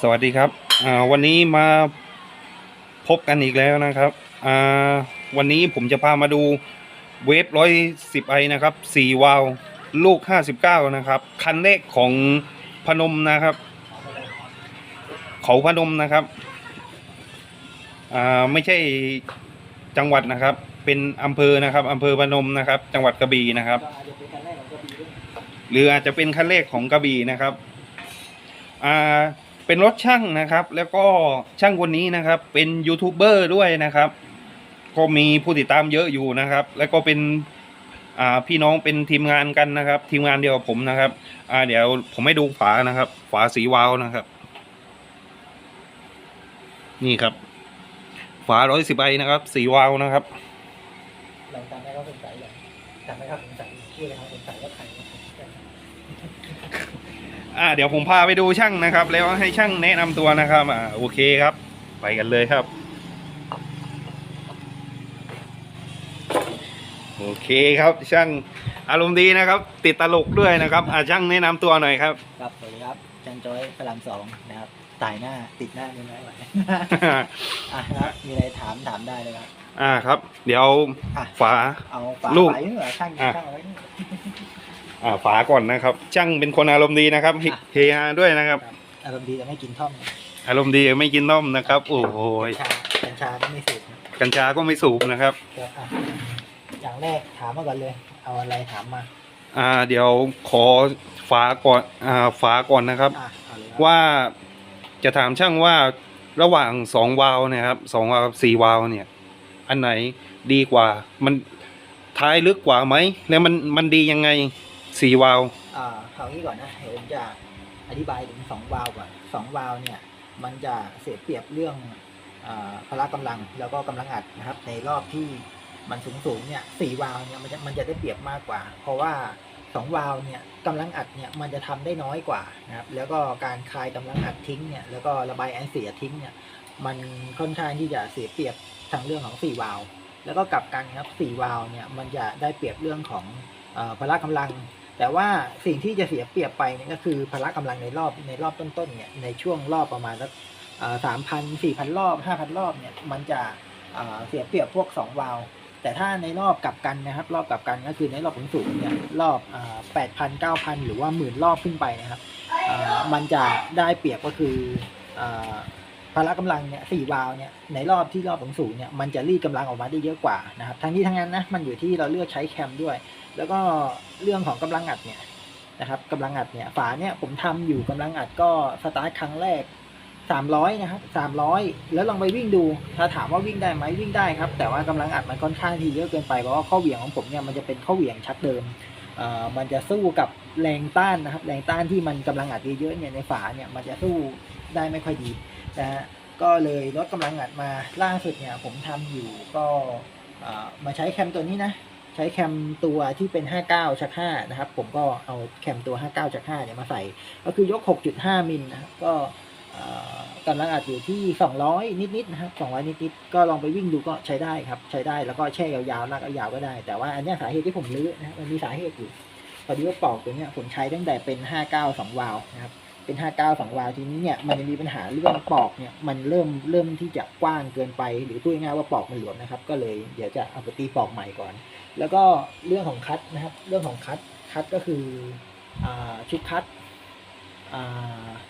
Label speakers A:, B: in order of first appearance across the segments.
A: สวัสดีครับอ่าวันนี้มาพบกันอีกแล้วนะครับอ่าวันนี้ผมจะพามาดูเวฟร้อยสิบไอนะครับสี่วาล์วลูกห้าสิบเก้านะครับ คันเลขของพนมนะครับ เขาพนมนะครับอ่าไม่ใช่จังหวัดนะครับ เป็นอำเภอนะครับอำเภอพนมนะครับ จังหวัดกระบี่นะครับ หรืออาจจะเป็นคันเลขของกระบี่นะครับอ่า เป็นรถช่างนะครับ แล้วก็ช่างคนนี้นะครับ เป็นยูทูบเบอร์ด้วยนะครับ ก็มีผู้ติดตามเยอะอยู่นะครับ แล้วก็เป็นอ่าพี่น้องเป็นทีมงานกันนะครับ ทีมงานเดียวกับผมนะครับอ่าเดี๋ยวผมให้ดูฝานะครับ ฝาสีวาวนะครับ นี่ครับ ฝาร้อยสิบไอนะครับ สีวาวนะครับ
B: หลังจากนั้นก็สงสัยเลยจำไม่ครับสงสัยชื่ออะไรครับสงสัยว่าใครนะครับ
A: อ่าเดี๋ยวผมพาไปดูช่างนะครับ แล้วให้ช่างแนะนำตัวนะครับอ่าโอเคครับ ไปกันเลยครับ โอเคครับช่างอารมณ์ดีนะครับ ติดตลกด้วยนะครับอ่าช่างแนะนำตัวหน่อยครับ
B: ครับสวัสดีครับจันจอยพระรามสองนะครับตายหน้าติดหน้าไม่ไหว อะครับมีอะไรถามถามได้เลยครับ
A: อ่าครับ เดี๋ยว
B: อะ
A: ฝา
B: เอาฝา
A: ลูก
B: ฝาอยู่เหรอช่าง
A: อะ
B: ช่างเอาไว้นี่
A: อ่าฝาก่อนนะครับ ช่างเป็นคนอารมณ์ดีนะครับเฮ
B: อะ
A: เฮฮาด้วยนะครับ
B: ครับ อารมณ์ดีแต่ไม่กินท่อมนะ
A: อารมณ์ดีไม่กินนมนะครับ โอ้โห
B: กัญชากัญชาก็ไม่สูบนะ
A: กัญชาก็ไม่สูบนะครับ
B: ครับอะอย่างแรกถามมาก่อนเลย เอาอะไรถามมา
A: อ่า เดี๋ยวขอฝาก่อนอ่าฝาก่อนนะครับ
B: อะเอาเลยครับ
A: ว่าจะถามช่างว่าระหว่างสองวาล์วเนะครับสองวาล์วกับสี่วาล์วเนี่ย อันไหนดีกว่ามันท้ายลึกกว่าไหมแล้วมันมันดียังไง สี่วาล์ว
B: อ่าเอางี้ก่อนนะเดี๋ยวผมจะอธิบายถึงสองวาล์วก่อนสองวาล์วเนี่ยมันจะเสียเปรียบเรื่องอาพละกำลังแล้วก็กำลังอัดนะครับ ในรอบที่มันสูงสูงๆเนี่ยสี่วาล์วเนี่ยมันจะมันจะได้เปรียบมากกว่า เพราะว่าสองวาล์วเนี่ยกำลังอัดเนี่ยมันจะทำได้น้อยกว่านะครับแล้วก็การคลายกำลังอัดทิ้งเนี่ยแล้วก็ระบายไอเสียทิ้งเนี่ยมันค่อนข้างที่จะเสียเปรียบทางเรื่องของสี่วาล์วแล้วก็กลับกันครับสี่วาล์วเนี่ยมันจะได้เปรียบเรื่องของอพละกำลัง แต่ว่าสิ่งที่จะเสียเปรียบไปเนี่ยก็คือพละกำลังในรอบในรอบต้นๆเนี่ยในช่วงรอบประมาณสักสามพันสี่พันรอบห้าพันรอบเนี่ยมันจะเสียเปรียบพวกสองวาล์วแต่ถ้าในรอบกลับกันนะครับ รอบกลับกันก็คือในรอบสูงๆเนี่ยรอบแปดพันเก้าพันหรือว่าหมื่นรอบขึ้นไปนะครับมันจะได้เปรียบก็คืออ พละกำลังเนี่ยสี่วาล์วเนี่ยในรอบที่รอบสูงเนี่ยมันจะรีดกำลังออกมาได้เยอะกว่านะครับทั้งนี้ทั้งนั้นนะมันอยู่ที่เราเลือกใช้แคมด้วย แล้วก็เรื่องของกำลังอัดเนี่ยนะครับกำลังอัดเนี่ยฝาเนี่ยผมทำอยู่กำลังอัดก็สตาร์ทครั้งแรก 300นะครับ300 แล้วลองไปวิ่งดู ถ้าถามว่าวิ่งได้ไหมวิ่งได้ครับ แต่ว่ากำลังอัดมันค่อนข้างที่เยอะเกินไปเพราะว่าข้อเหวี่ยงของผมเนี่ยมันจะเป็นข้อเหวี่ยงชักเดิมอ่อมันจะสู้กับแรงต้านนะครับ แรงต้านที่มันกำลังอัดเยอะๆเนี่ยในฝาเนี่ยมันจะสู้ได้ไม่ค่อยดี นะฮะก็เลยลดกำลังอัดมาล่าสุดเนี่ยผมทำอยู่ก็มาใช้แคมตัวนี้นะ ใช้แคมตัวที่เป็น 59ชัก5นะครับ ผมก็เอาแคมตัว 59ชัก5เนี่ยมาใส่ ก็คือยก 6.5 มิลนะครับก็กำลังอัดอยู่ที่ 200 นิดๆนะครับ200 นิดๆก็ลองไปวิ่งดูก็ใช้ได้ครับ ใช้ได้แล้วก็แช่ยาวๆลากยาวก็ได้ แต่ว่าอันเนี้ยสาเหตุที่ผมรื้อนะมันมีสาเหตุอยู่พอดีว่าปอกตัวเนี้ยผมใช้ตั้งแต่เป็น 59 2 วาล์วนะครับ เป็น 59 2วาวทีนี้เนี่ยมันจะมีปัญหาเรื่องปอกเนี่ยมันเริ่มเริ่มที่จะกว้างเกินไป หรือพูดง่ายๆว่าปอกมันหลวมนะครับ ก็เลยเดี๋ยวจะเอาไปตีปอกใหม่ก่อน แล้วก็เรื่องของคัตนะครับ เรื่องของคัตคัตก็คืออชุดคัต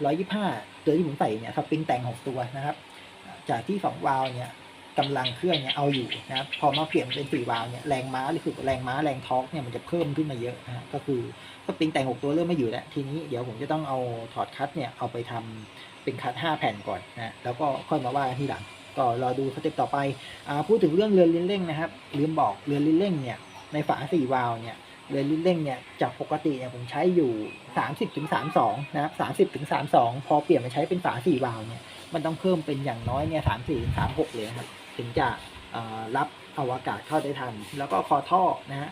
B: ร้อยยี่ห้าตัวที่ผมใส่เนี่ยสปริงแต่งหกตัวนะครับ จากที่สองวาวเนี่ย กำลังเครื่องเนี่ยเอาอยู่นะครับพอมาเปลี่ยนเป็นสี่วาล์วเนี่ยแรงม้าหรือคือแรงม้าแรงทอร์กเนี่ยมันจะเพิ่มขึ้นมาเยอะนะก็คือสปริงแต่งหกตัวเริ่มไม่อยู่แล้วทีนี้เดี๋ยวผมจะต้องเอาถอดคัตเนี่ยเอาไปทำเป็นคัตห้าแผ่นก่อนนะแล้วก็ค่อยมาว่ากันทีหลังก็รอดูสเต็ปต่อไปอ่าพูดถึงเรื่องเรือลิ้นเร่งนะครับลืมบอกเรือลิ้นเร่งเนี่ยในฝาสี่วาล์วเนี่ยเรือลิ้นเร่งเนี่ยจากปกติเนี่ยผมใช้อยู่ 30ถึง32นะครับ30ถึง32พอเปลี่ยนมาใช้เป็นฝาสี่วาล์วเนี่ยมันต้องเพิ่มเป็นอย่างน้อยเนี่ย34ถึง36เลยครับ ถึงจะรับอวกาศเข้าได้ทัน แล้วก็คอท่อนะฮะ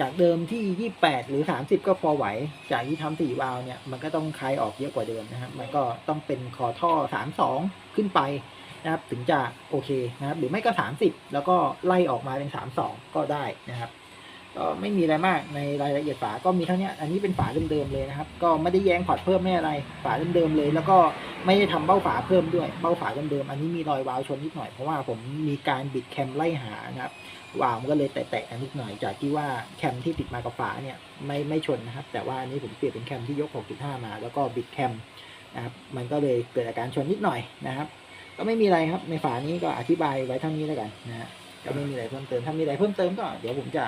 B: จากเดิมที่ 28 หรือ 30 ก็พอไหว จากที่ทำสี่วาล์วเนี่ย มันก็ต้องคลายออกเยอะกว่าเดิมนะครับ มันก็ต้องเป็นคอท่อ 32 ขึ้นไปนะครับ ถึงจะโอเคนะครับ หรือไม่ก็ 30 แล้วก็ไล่ออกมาเป็น 32 ก็ได้นะครับ ก็ไม่มีอะไรมากในรายละเอียดฝาก็มีเท่านี้อันนี้เป็นฝาเดิมๆเลยนะครับ ก็ไม่ได้แย้งพอร์ตเพิ่มไม่อะไร ฝาเดิมๆเลย แล้วก็ไม่ได้ทำเบ้าฝาเพิ่มด้วย เบ้าฝาเดิมๆอันนี้มีรอยวาวชนนิดหน่อยเพราะว่าผมมีการบิดแคมไล่หานะครับวาวมันก็เลยแตะๆกันนิดหน่อยจากที่ว่าแคมที่ติดมากับฝาเนี่ยไม่ไม่ชนนะครับ แต่ว่าอันนี้ผมเปลี่ยนเป็นแคมที่ยก 6.5 มา แล้วก็บิดแคมนะครับมันก็เลยเกิดอาการชนนิดหน่อยนะครับ ก็ไม่มีอะไรครับในฝานี้ก็อธิบายไว้เท่านี้แล้วกันนะก็ไม่มีอะไรเพิ่มเติมถ้ามีอะไรเพิ่มเติมก็เดี๋ยวผมจะ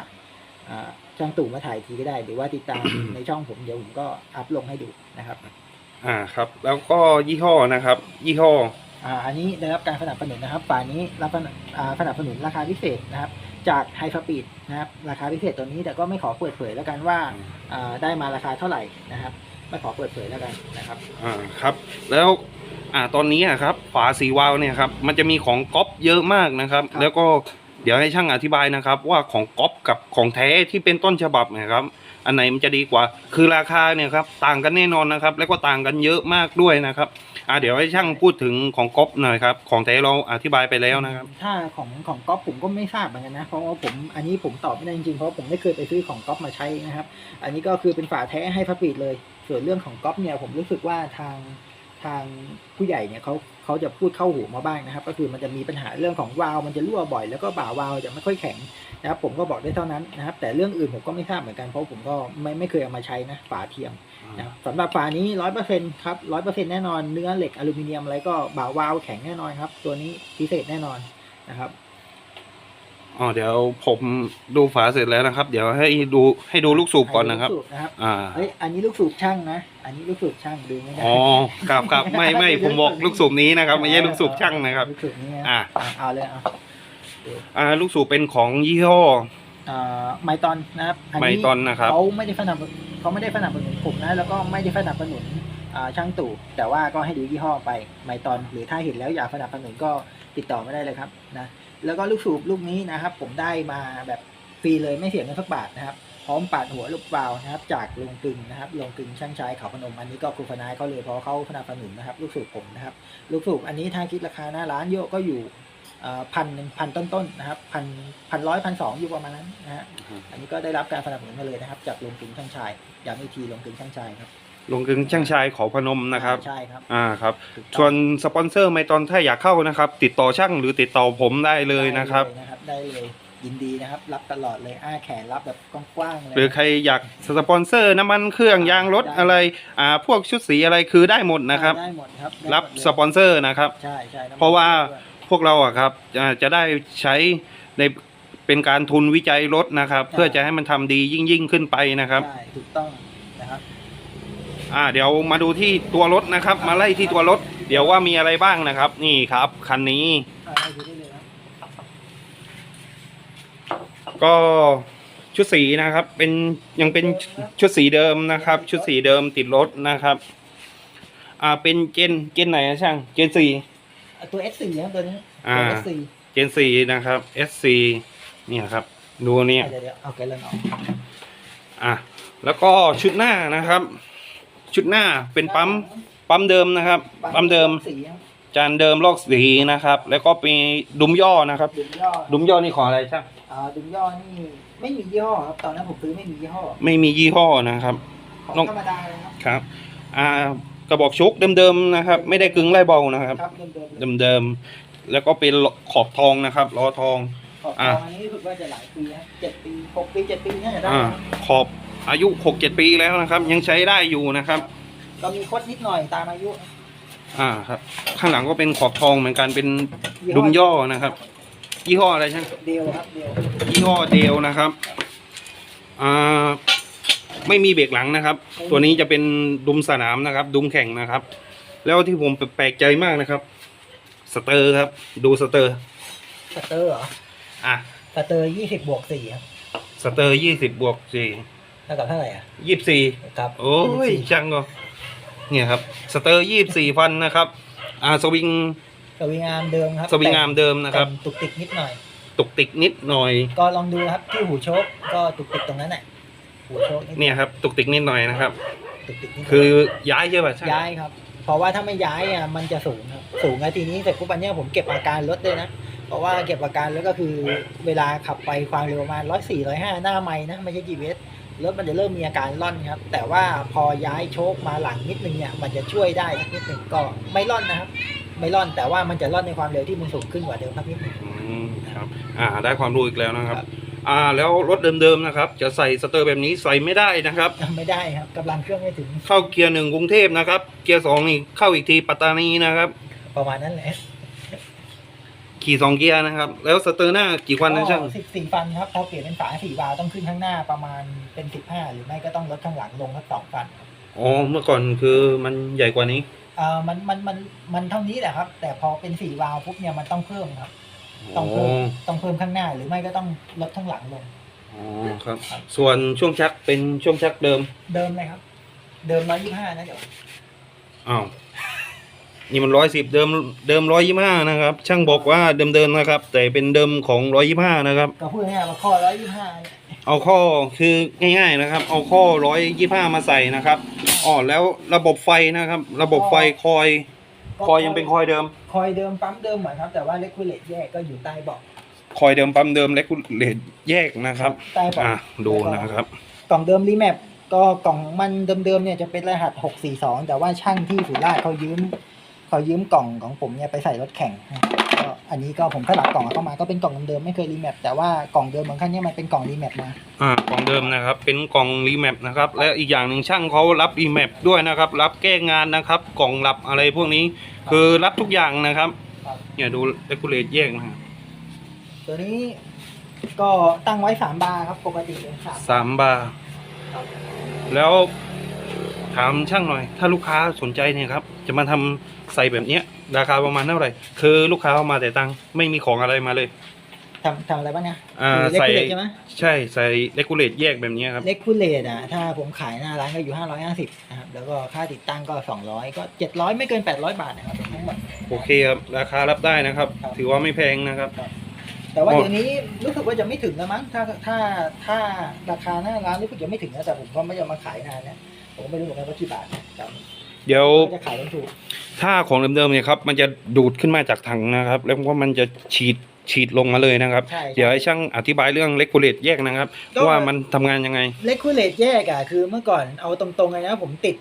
B: ช่างตู่มาถ่ายอีกทีก็ได้ หรือว่าติดตามในช่องผมเดี๋ยวผมก็อัพลงให้ดูนะครับ
A: อ่าครับ แล้วก็ยี่ห้อนะครับ ยี่ห้อ
B: อ่าอันนี้ได้รับการสนับสนุนนะครับฝานี้รับสนับอ่าสนับสนุนราคาพิเศษนะครับ จากไฮฟ p ปีดนะครับราคาพิเศษตัวนี้แต่ก็ไม่ขอเปิดเผยแล้วกันว่าอ่าได้มาราคาเท่าไหร่นะครับ ไม่ขอเปิดเผยแล้วกันนะครับ
A: อ่าครับ แล้วอ่าตอนนี้อะครับฝาสีวาล์วเนี่ยครับมันจะมีของก๊อปเยอะมากนะครับ
B: ครับ
A: แล้วก็ เดี๋ยวให้ช่างอธิบายนะครับ ว่าของก๊อปกับของแท้ที่เป็นต้นฉบับเนะครับ อันไหนมันจะดีกว่า คือราคาเนี่ยครับต่างกันแน่นอนนะครับ แล้วก็ต่างกันเยอะมากด้วยนะครับอ่าเดี๋ยวให้ช่างพูดถึงของก๊อปหน่อยครับของแท้เราอธิบายไปแล้วนะครับ
B: ถ้าของของก๊อฟผมก็ไม่ทราบเหมือนกันนะเพราะว่าผมอันนี้ผมตอบไม่ได้จริงๆเพราะผมไม่เคยไปซื้อของก๊อฟมาใช้นะครับ อันนี้ก็คือเป็นฝาแท้ให้พระปีดเลย ส่วนเรื่องของก๊อฟเนี่ยผมรู้สึกว่าทาง ทางผู้ใหญ่เนี่ยเขาเขาจะพูดเข้าหูมาบ้างนะครับ ก็คือมันจะมีปัญหาเรื่องของวาล์วมันจะรั่วบ่อยแล้วก็บ่าวาล์วจะไม่ค่อยแข็งนะครับผมก็บอกได้เท่านั้นนะครับ แต่เรื่องอื่นผมก็ไม่ทราบเหมือนกันเพราะผมก็ไม่ไม่เคยเอามาใช้นะฝาเทียมนะครับสำหรับฝานี้ร้อยเปอร์เซ็นครับร้อยเปอร์เซ็นแน่นอนเนื้อเหล็กอลูมิเนียมอะไรก็บ่าวาล์วแข็งแน่นอนครับ ตัวนี้พิเศษแน่นอนนะครับ
A: อ๋อเดี๋ยวผมดูฝาเสร็จแล้วนะครับ เดี๋ยวให้ดูให้ดูลูกสูบก่อนนะครับ
B: ลูกสูนะครับ
A: อ่า
B: เฮ้ยอันนี้ลูกสูบช่างนะ อันนี้ลูกสูบช่างดูไม่ได้
A: อ๋อครับครับไม่ไม่ผมบอกลูกสูบนี้นะครับ ไม่ใช่ลูกสูบช่างนะครับ
B: ลูกสูบนี้นะ
A: อ่า
B: อะเอาเลยเอา
A: อ่าลูกสูบเป็นของยี่ห้อ
B: อ่าไมตอนนะครับ
A: ไมตอนนะครับ
B: เขาไม่ได้สนับเขาไม่ได้สนับสนุนผมนะ แล้วก็ไม่ได้สนับสนุนอ่าช่างตู่แต่ว่าก็ให้ดูยี่ห้อไปไมตอนหรือถ้าเห็นแล้วอยากสนับสนุนก็ติดต่อมาได้เลยครับนะ แล้วก็ลูกสูบลูกนี้นะครับ ผมได้มาแบบฟรีเลยไม่เสียเงินสักบาทนะครับ พร้อมปาดหัวลูกเปล่านะครับ จากโรงกลึงนะครับโรงกลึงช่างชายเขาพนมอันนี้ก็ครูฟนายเขาเลยเพราะเขาสนับสนุนนะครับ ลูกสูบผมนะครับ ลูกสูบอันนี้ถ้าคิดราคาหน้าร้านเยอะก็อยู่พันหนึ่งพันต้นๆนะครับพันพันร้อยพันสองอยู่ประมาณนั้นนะฮะอันนี้ก็ได้รับการสนับสนุนมาเลยนะครับ จากโรงกลึงช่างชายย้ำอีกทีโรงกลึงช่างชายครับ
A: ลงกึงช่างชายขอพนมนะครับ
B: ใช่ครับ
A: อ่าครับ
B: ถูกต้อง
A: ส่วนสปอนเซอร์ไม่ตอนถ้าอยากเข้านะครับ ติดต่อช่างหรือติดต่อผมได้เลยนะครับ
B: ได้เลยนะครับได้เลยยินดีนะครับ รับตลอดเลยอ้าแขนรับแบบกว้างๆเลย
A: หรือใครอยากสปอนเซอร์น้ำมันเครื่องยางรถอะไรอ่าพวกชุดสีอะไรคือได้หมดนะครับ
B: ได้หมดครับได้
A: รับ
B: หมดเลย
A: สปอนเซอร์นะครับ
B: ใช่ใช่น้ำมัน
A: เพราะว่า
B: ด้วย
A: พวกเราอะครับจะจะได้ใช้ในเป็นการทุนวิจัยรถนะครับ เพื่อจะให้มันทำดียิ่งยิ่งๆขึ้นไปนะครับ
B: ใช่ถูกต้องนะครับ
A: อ่าเดี๋ยวมาดูที่ตัวรถนะครับ มาไล่ที่ตัวรถ เดี๋ยวว่ามีอะไรบ้างนะครับ นี่ครับคันนี้
B: อ่าให้ดูได้เลยครับ
A: ก็ชุดสีนะครับ เป็นยังเป็นชุดสีเดิมนะครับ ชุดสีเดิมติดรถนะครับ อ่าเป็นเจนเจนไหนอะช่าง เจนสี่
B: อะตัว S4 ครับตัวนี้
A: อ่า
B: ตัว S4
A: เจนสี่นะครับ SC เนี่ยครับ ดูเนี่ย
B: เดี๋ยวเดี๋ยวเอาแกลเลนออก
A: อะแล้วก็ชุดหน้านะครับ ชุดหน้าเป็นปั๊มปั๊มเดิมนะครับ ปั๊มเดิม
B: สีครับ
A: จานเดิมลอกสีนะครับ แล้วก็มีดุมย่อนะครับ
B: ดุมย่อ
A: ดุมย่อนี่ของอะไรช่าง
B: อ่าดุมย่อนี่ไม่มียี่ห้อครับตอนนั้นผมซื้อไม่มียี่ห้อ
A: ไม่มียี่ห้อนะครับ
B: ของ
A: น้อง
B: ธรรมดาเลยครับ
A: ครับอ่ากระบอกชกเดิมๆนะครับ ไม่ได้กึ่งไล่เบานะครับ
B: ครับเดิมๆเลย
A: เดิมๆแล้วก็เป็นขอบทองนะครับล้อทอง
B: ขอบ
A: อ่า
B: ทองอันนี้รู้สึกว่าจะหลายปีนะเจ็ดปีหกปีเจ็ดปีน่าจะได้
A: อ่า
B: นะ
A: ขอบ อายุหกเจ็ดปีแล้วนะครับ ยังใช้ได้อยู่นะครับ
B: ก็มีคดนิดหน่อยตามอายุ
A: อ่าครับ ข้างหลังก็เป็นขอบทองเหมือนกันเป็นดุมย่อนะครับ ยี่ห้ออะไรช่าง
B: เดียวครับเดียว
A: ยี่ห้อเดลนะครับอ่าไม่มีเบรกหลังนะครับ ตัวนี้จะเป็นดุมสนามนะครับ ดุมแข่งนะครับ แล้วที่ผมแปลกใจมากนะครับ สเตอร์ครับ ดูสเตอร์
B: สเตอร์เหรอ
A: อะ
B: สเตอร์ยี่สิบบวกสี่ครับ
A: สเตอร์ยี่สิบบวกสี่
B: เท่ากับเท่าไหร่อะ
A: ยี่สิบสี่
B: ครับ
A: โอ้ยช่างก็เนี่ยครับสเตอร์ยี่สิบสี่พันนะครับอ่าสวิง
B: สวิงอาร์มเดิมครับ
A: สวิงอาร์มเดิมนะครับ
B: แต่ตุกติกนิดหน่อย
A: ตุกติกนิดหน่อย
B: ก็ลองดูครับที่หูโชคก็ตุกติกตรงนั้นแหละหูโชคนิด
A: เนี่ยครับตุกติกนิดหน่อยนะครับ
B: ตุกติกนิดหน่ย
A: คือย้ายใช่ป่ะช่าง
B: ย้ายครับเพราะว่าถ้าไม่ย้ายอะมันจะสูงครับสูงไงทีนี้แต่ปุ๊บอันเนี้ยผมเก็บอาการรถด้วยนะเพราะว่าเก็บอาการแล้วก็คือเวลาขับไปความเร็วประมาณร้อยสี่ร้อยห้าหน้าไม้นะไม่ใช่ GPS รถมันจะเริ่มมีอาการล่อนครับ แต่ว่าพอย้ายโชคมาหลังนิดนึงเนี่ยมันจะช่วยได้สักนิดนึงก็ไม่ล่อนนะครับไม่ล่อนแต่ว่ามันจะล่อนในความเร็วที่มันสูงขึ้นกว่าเดิมสักนิดนึง
A: อืมครับอ่าได้ความรู้อีกแล้วนะครับ
B: ครับ
A: อ่าแล้วรถเดิมๆนะครับ จะใส่สเตอร์แบบนี้ใส่ไม่ได้นะครับ
B: ไม่ได้ครับกำลังเครื่องไม่ถึง
A: เข้าเกียร์หนึ่งกรุงเทพนะครับ เกียร์สองนี่เข้าอีกทีปัตตานีนะครับ
B: ประมาณนั้นแหละ
A: ขี่สองเกียร์นะครับ แล้วสเตอร์หน้ากี่วันนะช่าง
B: สิบสี่ฟันครับพอเปลี่ยนเป็นฝาสี่วาล์วต้องขึ้นข้างหน้าประมาณเป็นสิบห้าหรือไม่ก็ต้องลดข้างหลังลงสักสองฟัน
A: อ๋อเมื่อก่อนคือมันใหญ่กว่านี้
B: อ่ามันมันมันมันเท่านี้แหละครับ แต่พอเป็นสี่วาล์วปุ๊บเนี่ยมันต้องเพิ่มครับ ต้
A: อ๋
B: อ
A: อ
B: งเพิ่มต้องเพิ่มข้างหน้าหรือไม่ก็ต้องลดข้างหลังลง
A: อ๋อครับ ส่วนช่วงชักเป็นช่วงชักเดิม
B: เดิมเลยครับ เดิมร้อยยี่ห้านะเดี๋ยว
A: อ้าว นี่มันร้อยสิบเดิมเดิมร้อยยี่ห้านะครับ ช่างบอกว่าเดิมเดิมๆนะครับ แต่เป็นเดิมของร้อยยี่ห้านะครับ
B: ก็พูดง่ายๆว่าข้อร้อยยี่ห้า
A: เอาข้อคือง่ายๆนะครับ เอาข้อร้อยยี่ห้ามาใส่นะครับอ๋อแล้วระบบไฟนะครับ ระบบไฟคอย คอยยังเป็นคอยเดิม
B: คอยเดิมปั๊มเดิมเหมือนครับ แต่ว่าเลกูเลตแยกก็อยู่ใต้เบาะ
A: คอยเดิมปั๊มเดิมและกุเลตแยกนะครับ
B: ใต้เบาะ
A: อะดูนะครับ
B: กล่องเดิมรีแมปก็กล่องมันเดิมๆเนี่ยจะเป็นรหัสหกสี่สองแต่ว่าช่างที่สุราษฎร์เขายืมเขายืมกล่องของผมเนี่ยไปใส่รถแข่งนะครับก็อันนี้ก็ผมสลับกล่องเข้ามาก็เป็นกล่องเดิมๆไม่เคยรีแมปแต่ว่ากล่องเดิมของคันเนี้มันเป็นกล่องรีแมปมา
A: อ่ากล่องเดิมนะครับ เป็นกล่องรีแมปนะครับ และอีกอย่างหนึ่งช่างเขารับรีแมปด้วยนะครับ รับแก้งานนะครับ กล่องรับอะไรพวกนี้ คือรับทุกอย่างนะครับ
B: ครับ
A: เนี่ยดูเรกูเลตแยกนะครับ
B: ตัวนี้ก็ตั้งไว้สามบาร์ครับปกติเลยสาม
A: สามบาร์
B: ครับ
A: แล้ว ถามช่างหน่อย ถ้าลูกค้าสนใจเนี่ยครับ จะมาทำใส่แบบเนี้ย ราคาประมาณเท่าไหร่ คือลูกค้าเอามาแต่ตังค์ไม่มีของอะไรมาเลย
B: ทำทำอะไรบ้างเนี่ย
A: อ่า
B: คือ
A: ใส่
B: เลกูเลตใช่ไหม
A: ใช่ใส่เรกูเลตแยกแบบเนี้ยครับ
B: เลกูเลตอะถ้าผมขายหน้าร้านก็อยู่ห้าร้อยห้าสิบนะครับแล้วก็ค่าติดตั้งก็สองร้อยก็เจ็ดร้อยไม่เกินแปดร้อยบาทนะครับทั้งหมด
A: โอเคครับราคารับได้นะครับ
B: ครับ
A: ถือว่าไม่แพงนะครับ
B: แต่ว่า
A: โอ้
B: เดี๋ยวนี้รู้สึกว่าจะไม่ถึงแล้วมั้งถ้าถ้าถ้าราคาหน้าร้านรู้สึกจะไม่ถึงนะแต่ผมก็ไม่ได้เอามาขายนานนะ ผมก็ไม่รู้เหมือนกันว่ากี่บาทนะแต่
A: เดี๋ยว
B: ก็จะขายกันถูก
A: ถ้าของเดิมๆเนี่ยครับมันจะดูดขึ้นมาจากถังนะครับ แล้วก็มันจะฉีดฉีดลงมาเลยนะครับ
B: ใช่
A: เดี๋ยวให้ช่างอธิบายเรื่องเลกูเลตแยกนะครับ
B: ก็
A: ว่ามันทำงานยังไง
B: เลกูเลตแยกอะคือเมื่อก่อนเอาตรงๆเลยนะผมติด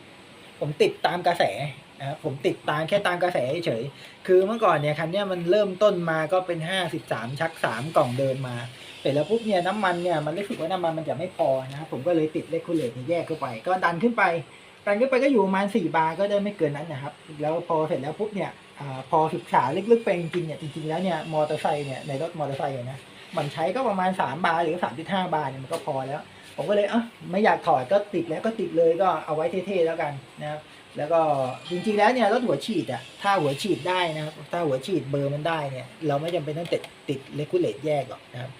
B: ผมติดตามกระแสนะครับผมติดตามแค่ตามกระแสเฉยๆคือเมื่อก่อนเนี่ยคันเนี้ยมันเริ่มต้นมาก็เป็นห้าสิบสามชักสามกล่องเดินมาเส ร็จแล้วปุ๊บเนี่ยน้ำมันเนี่ยมันรู้สึกว่าน้ำมันมันจะไม่พอนะครับผมก็เลยติดเลกูเลตแยกเข้าไป ก็ดันขึ้นไปดันขึ้นไปก็อยู่ประมาณสี่บาร์ก็ได้ไม่เกินนั้นนะครับ แล้วพอเสร็จแล้วปุ๊บเนี่ยอพอศึกษาลึกๆไปจริงๆเนี่ยจริงๆแล้วเนี่ยมอเตอร์ไซค์เนี่ยในรถมอเตอร์ไซค์นะมันใช้ก็ประมาณสามบาร์หรือสามจุดห้าบาร์เนี่ยมันก็พอแล้ว ผมก็เลยอะไม่อยากถอดก็ติดแล้วก็ติดเลยก็เอาไว้เท่ๆแล้วกันนะครับแล้วก็จริงๆแล้วเนี่ยรถหัวฉีดอะถ้าหัวฉีดได้นะครับถ้าหัวฉีดเบอร์มันได้เนี่ยเราไม่จำเป็นต้องติดติดเลกูเลตแยกหรอกนะครับ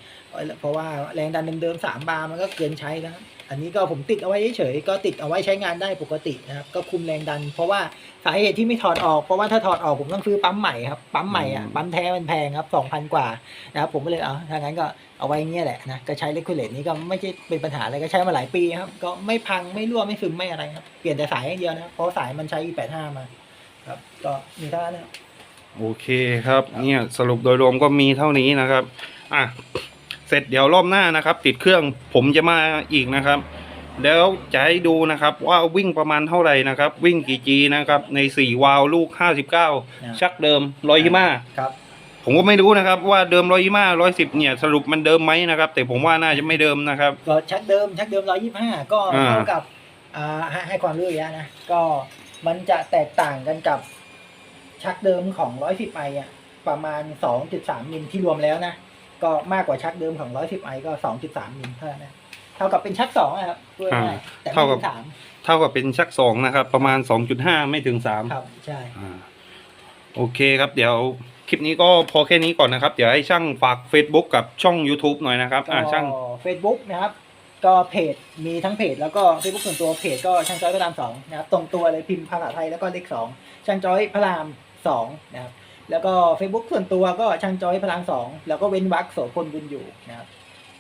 B: เพราะว่าแรงดันเดิมๆสามบาร์มันก็เกินใช้แล้วอันนี้ก็ผมติดเอาไว้เฉยๆก็ติดเอาไว้ใช้งานได้ปกตินะครับก็คุมแรงดัน เพราะว่าสาเหตุที่ไม่ถอดออกเพราะว่าถ้าถอดออกผมต้องซื้อปั๊มใหม่ครับปั๊มใหม่อะ
A: อืม
B: ปั๊มแท้มันแพงครับสองพันกว่านะครับผมก็เลยเอาถ้างั้นก็เอาไว้เงี้ยแหละนะก็ใช้เลกูเลตนี้ก็ไม่ใช่เป็นปัญหาอะไรก็ใช้มาหลายปีครับก็ไม่พังไม่รั่วไม่ซึมไม่อะไรครับเปลี่ยนแต่สายอย่างเดียวนะครับเพราะสายมันใช้ E85 มาครับก็มีเท่านั้นนะครับ
A: โอเคครับเนี่ยสรุปโดยรวมก็มีเท่านี้นะครับอะ เสร็จเดี๋ยวรอบหน้านะครับ ติดเครื่องผมจะมาอีกนะครับ แล้วจะให้ดูนะครับ ว่าวิ่งประมาณเท่าไหร่นะครับ วิ่งกี่จีนะครับ ใน 4 วาล์วลูก 59 ชักเดิมร้อยยี่า
B: ครับ
A: ผมก็ไม่รู้นะครับว่าเดิมร้อยยี่าร้อยสิบเนี่ยสรุปมันเดิมไหมนะครับ แต่ผมว่าน่าจะไม่เดิมนะครับ
B: ก็ชักเดิมชักเดิมร้อยยี่ห้าก็
A: อ่า
B: เท่ากับอ่าให้ให้ความรู้อีกแล้วนะก็มันจะแตกต่างกันกับชักเดิมของร้อยสิบไออะประมาณสองจุดสามมิลที่รวมแล้วนะ ก็มากกว่าชักเดิมของร้อยสิบไอก็สองจุดสามมิลเท่านั้นนะเท่ากับเป็นชักสองอะครับพูดง่ายๆแต่ไม่
A: เท่ากับ
B: ถึงสาม
A: เท่ากับเป็นชักสองนะครับ ประมาณ2.5ไม่ถึง3
B: ครับใช่
A: อ่าโอเคครับเดี๋ยวคลิปนี้ก็พอแค่นี้ก่อนนะครับ เดี๋ยวให้ช่างฝาก Facebook กับช่อง YouTube หน่อยนะครับ อ่าช่าง
B: เฟซบุ๊กนะครับ ก็เพจมีทั้งเพจแล้วก็เฟซบุ๊กส่วนตัวเพจก็ช่างจ้อยพระรามสองนะครับตรงตัวเลยพิมพ์ภาษาไทยแล้วก็เลขสองช่างจ้อยพระรามสองนะครับ แล้วก็ Facebook ส่วนตัวก็ช่างจอยพลังสองแล้วก็เว้นวรรคโสพลบุญอยู่นะครับ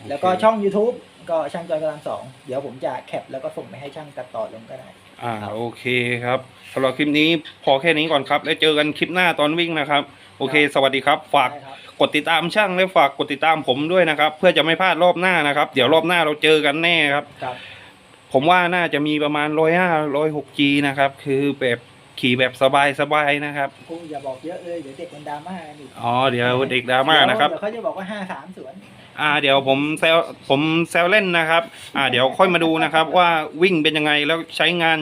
B: แล้วก็ช่อง YouTube ก็ช่างจอยพลังสองเดี๋ยวผมจะแคปแล้วก็ส่งไปให้ช่างตัดต่อลงก็ได้
A: อ่าโอเคครับสำหรับคลิปนี้พอแค่นี้ก่อนครับ แล้วเจอกันคลิปหน้าตอนวิ่งนะครับ โอเค สวัสดีครับ ฝาก
B: ได้ครับ
A: กดติดตามช่างและฝากกดติดตามผมด้วยนะครับ เพื่อจะไม่พลาดรอบหน้านะครับ เดี๋ยวรอบหน้าเราเจอกันแน่ครับ
B: ครับ
A: ผมว่าน่าจะมีประมาณร้อยห้าร้อยหกจีนะครับ คือแบบ ขี่แบบสบายสบายๆนะครับ
B: คงอย่าบอกเยอะเลยเดี๋ยวเด็กมันดราม่ากันอีก
A: อ๋อเดี๋ยวเด็กดราม่านะครับ
B: เดี๋ยวเขาจะบอกว่าห้าสามสวน
A: อ่าเดี๋ยวผมแซวผมแซวเล่นนะครับ อ่าเดี๋ยวค่อยมาดูนะครับ ว่าวิ่งเป็นยังไงแล้วใช้งาน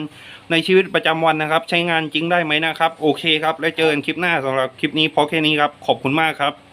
A: ในชีวิตประจำวันนะครับ ใช้งานจริงได้ไหมนะครับ โอเคครับ แล้วเจอกันคลิปหน้าสำหรับคลิปนี้พอแค่นี้ครับ ขอบคุณมากครับ
B: ครับ